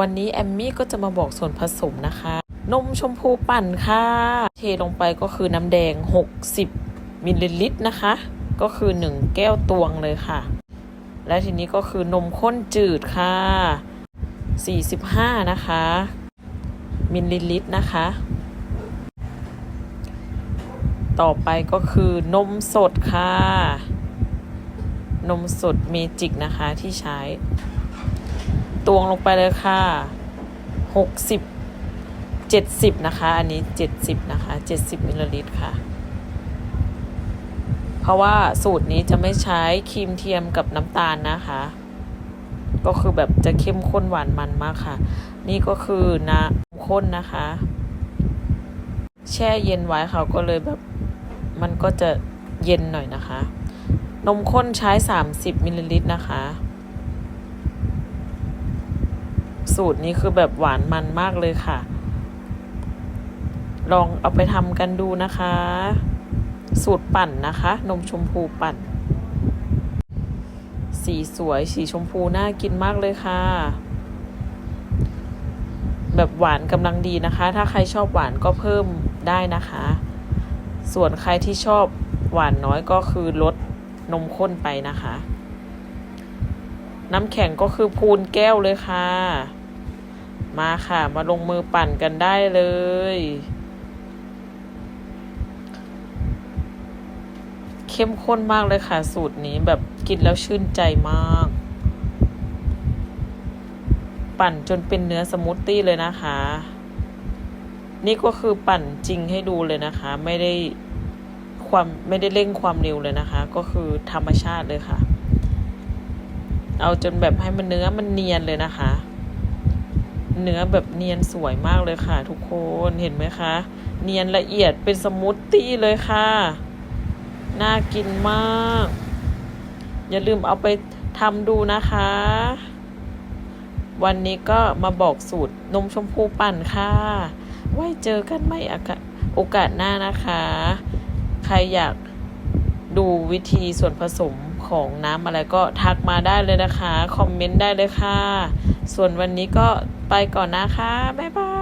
วันนี้แอมมี่ก็จะมาบอกส่วนผสมนะคะ นมชมพูปั่นค่ะ เทลงไปก็คือน้ำแดง 60มิลลิลิตรนะคะ ก็คือ 1 แก้วตวงเลยค่ะ และทีนี้ก็คือนมข้นจืดค่ะ 45 นะคะ มิลลิลิตรนะคะ ต่อไปก็คือนมสดค่ะ นมสดเมจิกนะคะที่ใช้ ตวงลงไปเลยค่ะหกสิบเจ็ดสิบนะคะ อันนี้เจ็ดสิบนะคะเจ็ดสิบมิลลิลิตรค่ะ เพราะว่าสูตรนี้จะไม่ใช้ครีมเทียมกับน้ำตาลนะคะ ก็คือแบบจะเข้มข้นหวานมันมากค่ะ นี่ก็คือน้ำข้นนะคะ แช่เย็นไว้เขาก็เลยแบบมันก็จะเย็นหน่อยนะคะ นมข้นใช้ 30มิลลิลิตรนะคะ สูตรนี้คือแบบหวานมันมากเลยค่ะ ลองเอาไปทำกันดูนะคะ สูตรปั่นนะคะ นมชมพูปั่น สีสวยสีชมพูน่ากินมากเลยค่ะ แบบหวานกำลังดีนะคะ ถ้าใครชอบหวานก็เพิ่มได้นะคะ ส่วนใครที่ชอบหวานน้อยก็คือลดนมข้นไปนะคะ น้ำแข็งก็คือพูนแก้วเลยค่ะ มาค่ะ มาลงมือปั่นกันได้เลย เข้มข้นมากเลยค่ะ สูตรนี้แบบกินแล้วชื่นใจมาก ปั่นจนเป็นเนื้อสมูทตี้เลยนะคะ นี่ก็คือปั่นจริงให้ดูเลยนะคะ ไม่ได้ความไม่ได้เร่งความเร็วเลยนะคะ ก็คือธรรมชาติเลยค่ะ เอาจนแบบให้มันเนื้อมันเนียนเลยนะคะ เนื้อแบบเนียนสวยมากเลยค่ะ ทุกคนเห็นไหมคะ เนียนละเอียดเป็นสมูทตี้เลยค่ะ น่ากินมาก อย่าลืมเอาไปทำดูนะคะ วันนี้ก็มาบอกสูตรนมชมพูปั่นค่ะ ไว้เจอกันใหม่โอกาสหน้านะคะ ใครอยากดูวิธีส่วนผสม ของน้ำอะไรก็ทักมาได้เลยนะคะ คอมเมนต์ได้เลยค่ะ ส่วนวันนี้ก็ไปก่อนนะคะ บ๊ายบาย